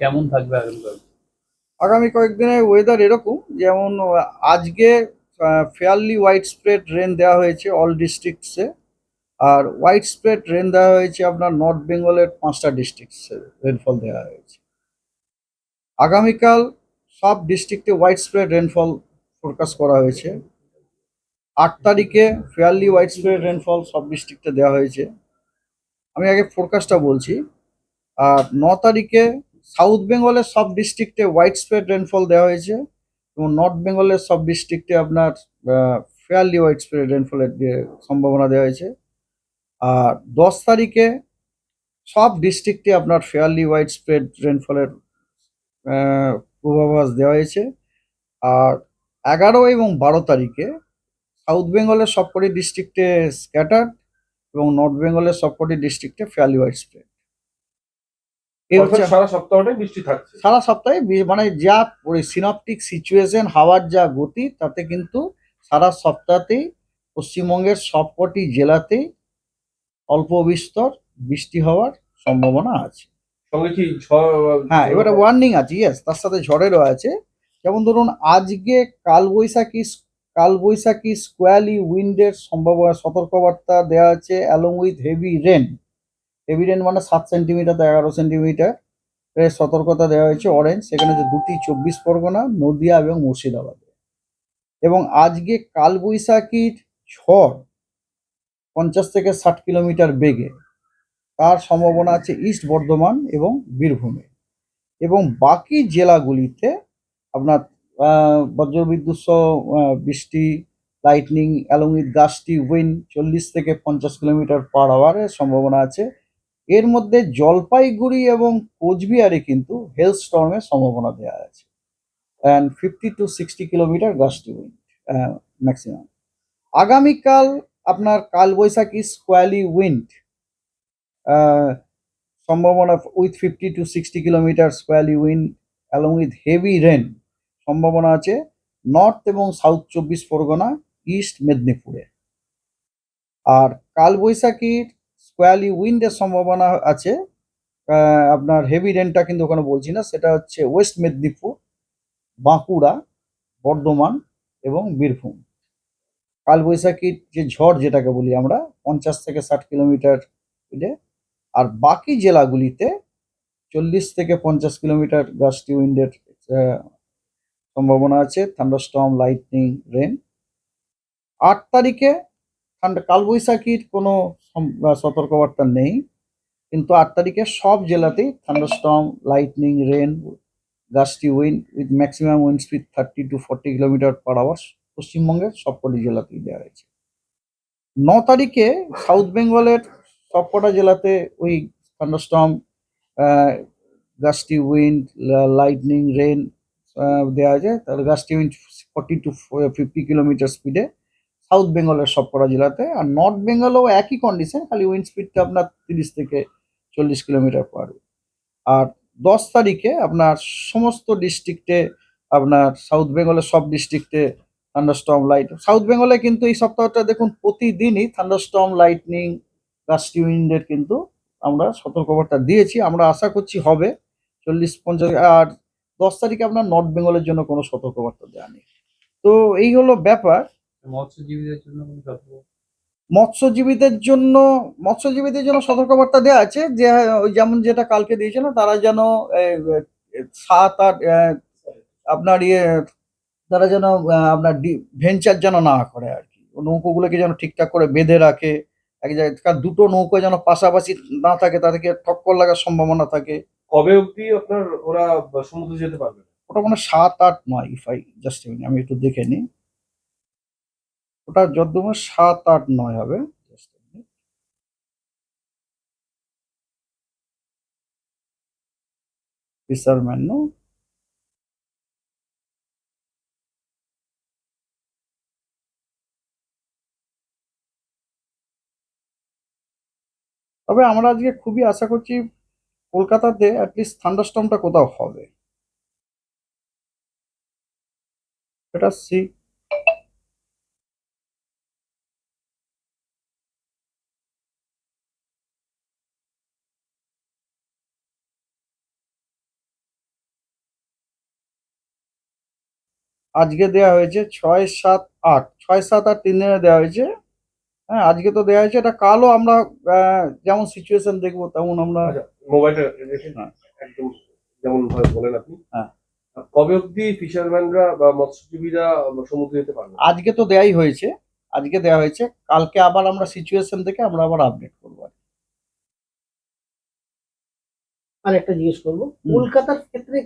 কেমন থাকবে আগামী কয়েকদিনের ওয়েদার এরকম, যেমন আজকে ফেয়ারলি হোয়াইট স্প্রেড রেন দেওয়া হয়েছে অল ডিস্ট্রিক্টসে আর হোয়াইট স্প্রেড রেন দেওয়া হয়েছে আপনার নর্থ বেঙ্গলের পাঁচটা ডিস্ট্রিক্টসে রেনফল দেওয়া হয়েছে। আগামীকাল সব ডিস্ট্রিক্টে হোয়াইট স্প্রেড রেনফল ফোরকাস্ট করা হয়েছে। আট তারিখে ফেয়ারলি হোয়াইট স্প্রেড রেনফল সব ডিস্ট্রিক্টে দেওয়া হয়েছে। আমি আগে ফোরকাস্টটা বলছি, আর ন তারিখে সাউথ বেঙ্গলের সব ডিস্ট্রিক্টে হোয়াইট স্প্রেড রেনফল দেওয়া হয়েছে এবং নর্থ বেঙ্গলের সব ডিস্ট্রিক্টে আপনার ফেয়ারলি হোয়াইট স্প্রেড রেনফলের সম্ভাবনা দেওয়া হয়েছে। আর দশ তারিখে সব ডিস্ট্রিক্টে আপনার ফেয়ারলি হোয়াইট স্প্রেড রেনফলের পূর্বাভাস দেওয়া হয়েছে। আর এগারো এবং বারো তারিখে সাউথ বেঙ্গলের সবকটি ডিস্ট্রিক্টে স্ক্যাটার্ড এবং নর্থ বেঙ্গলের সবকটি ডিস্ট্রিক্টে ফেয়ারলি হোয়াইট স্প্রেড সারা সপ্তাহটাই বৃষ্টি থাকছে। সারা সপ্তাহে মানে যা সিনপটিক সিচুয়েশন হাওয়ার যা গতি তাতে কিন্তু সারা সপ্তাহতেই পশ্চিমবঙ্গের সবকটি জেলাতেই অল্প বিস্তর বৃষ্টি হওয়ার সম্ভাবনা আছে। সঙ্গে কি হ্যাঁ এবারে ওয়ার্নিং আছে ইয়েস তার সাথে ঝড়েরও আছে। যেমন ধরুন আজকে কালবৈশাখী কালবৈশাখী স্কোয়ালি উইন্ডের সম্ভাবনা সতর্কবার্তা দেওয়া আছে along with heavy rain rain মানে সাত সেন্টিমিটার এগারো সেন্টিমিটার এর সতর্কতা দেওয়া হয়েছে অরেঞ্জ সেখানে যে দুটি চব্বিশ পরগনা, নদিয়া এবং মুর্শিদাবাদে। এবং আজকে কালবৈশাখীর ঝড় পঞ্চাশ থেকে ষাট কিলোমিটার বেগে। তার সম্ভাবনা আছে ইস্ট বর্ধমান এবং বীরভূমে। এবং বাকি জেলাগুলিতে আপনার বজ্রবিদ্যুৎ সহ বৃষ্টি লাইটনিং অ্যালং উইথ উইন চল্লিশ থেকে পঞ্চাশ কিলোমিটার পার আওয়ারের সম্ভাবনা আছে। এর মধ্যে জলপাইগুড়ি এবং কোচবিহারে কিন্তু হেল স্টর্মের সম্ভাবনা দেওয়া আছে। And fifty to sixty kilometre gusty wind maximum আগামীকাল আপনার কালবৈশাখী স্কোয়ালি উইন্ড সম্ভাবনা with fifty to sixty kilometre squally wind along with heavy rain সম্ভাবনা আছে নর্থ এবং সাউথ চব্বিশ পরগনা ইস্ট মেদিনীপুরে। আর কালবৈশাখীর স্কোয়ালি উইন্ডের সম্ভাবনা আছে। আপনার হেভি রেনটা কিন্তু ওখানে বলছি না, সেটা হচ্ছে ওয়েস্ট মেদিনীপুর বাঁকুড়া, বর্ধমান এবং বীরভূম। কালবৈশাখীর যে ঝড় যেটাকে বলি আমরা, পঞ্চাশ থেকে ষাট কিলোমিটার স্পিডে আর বাকি জেলাগুলিতে চল্লিশ থেকে পঞ্চাশ কিলোমিটার গাছটি উইন্ডের সম্ভাবনা আছে থান্ডারস্টর্ম লাইটনিং রেন আট তারিখে কালবৈশাখীর কোনো সতর্কবার্তা নেই। কিন্তু আট তারিখে সব জেলাতেই thunderstorm lightning rain gusty wind with maximum wind speed thirty to forty kilometre per hour পশ্চিমবঙ্গের সবকটি জেলাতেই দেওয়া হয়েছে। ন তারিখে সাউথ বেঙ্গলের সবকটা জেলাতে ওই thunderstorm gusty wind lightning rain দেওয়া আছে তাহলে gusty wind forty to fifty kilometre স্পিডে সাউথ বেঙ্গলের সবকটা জেলাতে, আর নর্থ বেঙ্গলেও একই কন্ডিশন খালি উইন্ড স্পিডটা আপনার তিরিশ থেকে চল্লিশ কিলোমিটার পার আর দশ তারিখে আপনার সমস্ত ডিস্ট্রিক্টে আপনার সাউথ বেঙ্গলের সব ডিস্ট্রিক্টে থান্ডারস্টর্ম লাইট সাউথ বেঙ্গলে কিন্তু এই সপ্তাহটা দেখুন প্রতিদিনই থান্ডারস্টর্ম লাইটনিং গাস্টি উইন্ডের কিন্তু আমরা সতর্কবার্তা দিয়েছি। আমরা আশা করছি হবে চল্লিশ, পঞ্চাশ, আর দশ তারিখে আপনার নর্থ বেঙ্গলের জন্য কোনো সতর্কবার্তা দেওয়া নেই। তো এই হলো ব্যাপার। মৎস্যজীবীদের জন্য কোনো সতর্ক মৎস্যজীবীদের জন্য মৎস্যজীবীদের জন্য সতর্কবার্তা দেওয়া আছে যে যেমন যেটা কালকে দিয়েছিল তারা যেন সাত আট আপনার ইয়ে তারা যেন আপনার ভেঞ্চার যেন না করে আর কি। নৌকোগুলোকে যেন ঠিকঠাক করে বেঁধে রাখে এক জায়গায় কারণ দুটো নৌকো যেন পাশাপাশি না থাকে তাদেরকে টক্কর লাগার সম্ভাবনা থাকে? কবে অবধি আপনার ওরা সমুদ্রে যেতে পারবে? ওটা মানে সাত আট নয় ইফ আই জাস্ট আমি একটু দেখে নিই। ওটা যদ্দমে সাত আট নয় হবে। Fisherman no তবে আমরা আজকে খুবই আশা করছি কলকাতাতে অ্যাটলিস্ট থান্ডারস্টর্মটা কোথাও হবে। এটা সি আজকে দেওয়া হয়েছে ছয় সাত আট। ছয় সাত আট তিন দিনে দেওয়া হয়েছে। হ্যাঁ আজকে তো দেওয়া হয়েছে। এটা কালও আমরা আহ, যেমন সিচুয়েশন দেখব তেমন আমরা আচ্ছা মোবাইলটা রেখে হ্যাঁ। একদম যেমন ভাবে বলেন আপনি। হ্যাঁ। কবে অবধি ফিশারম্যানরা বা মৎস্যজীবীরা সমুদ্রে যেতে পারবে? আজকে তো দেয়াই হয়েছে। আজকে দেওয়া হয়েছে। কালকে আবার আমরা সিচুয়েশন থেকে আমরা আবার আপডেট করব আর একটা জিজ্ঞেস করব। কলকাতার ক্ষেত্রে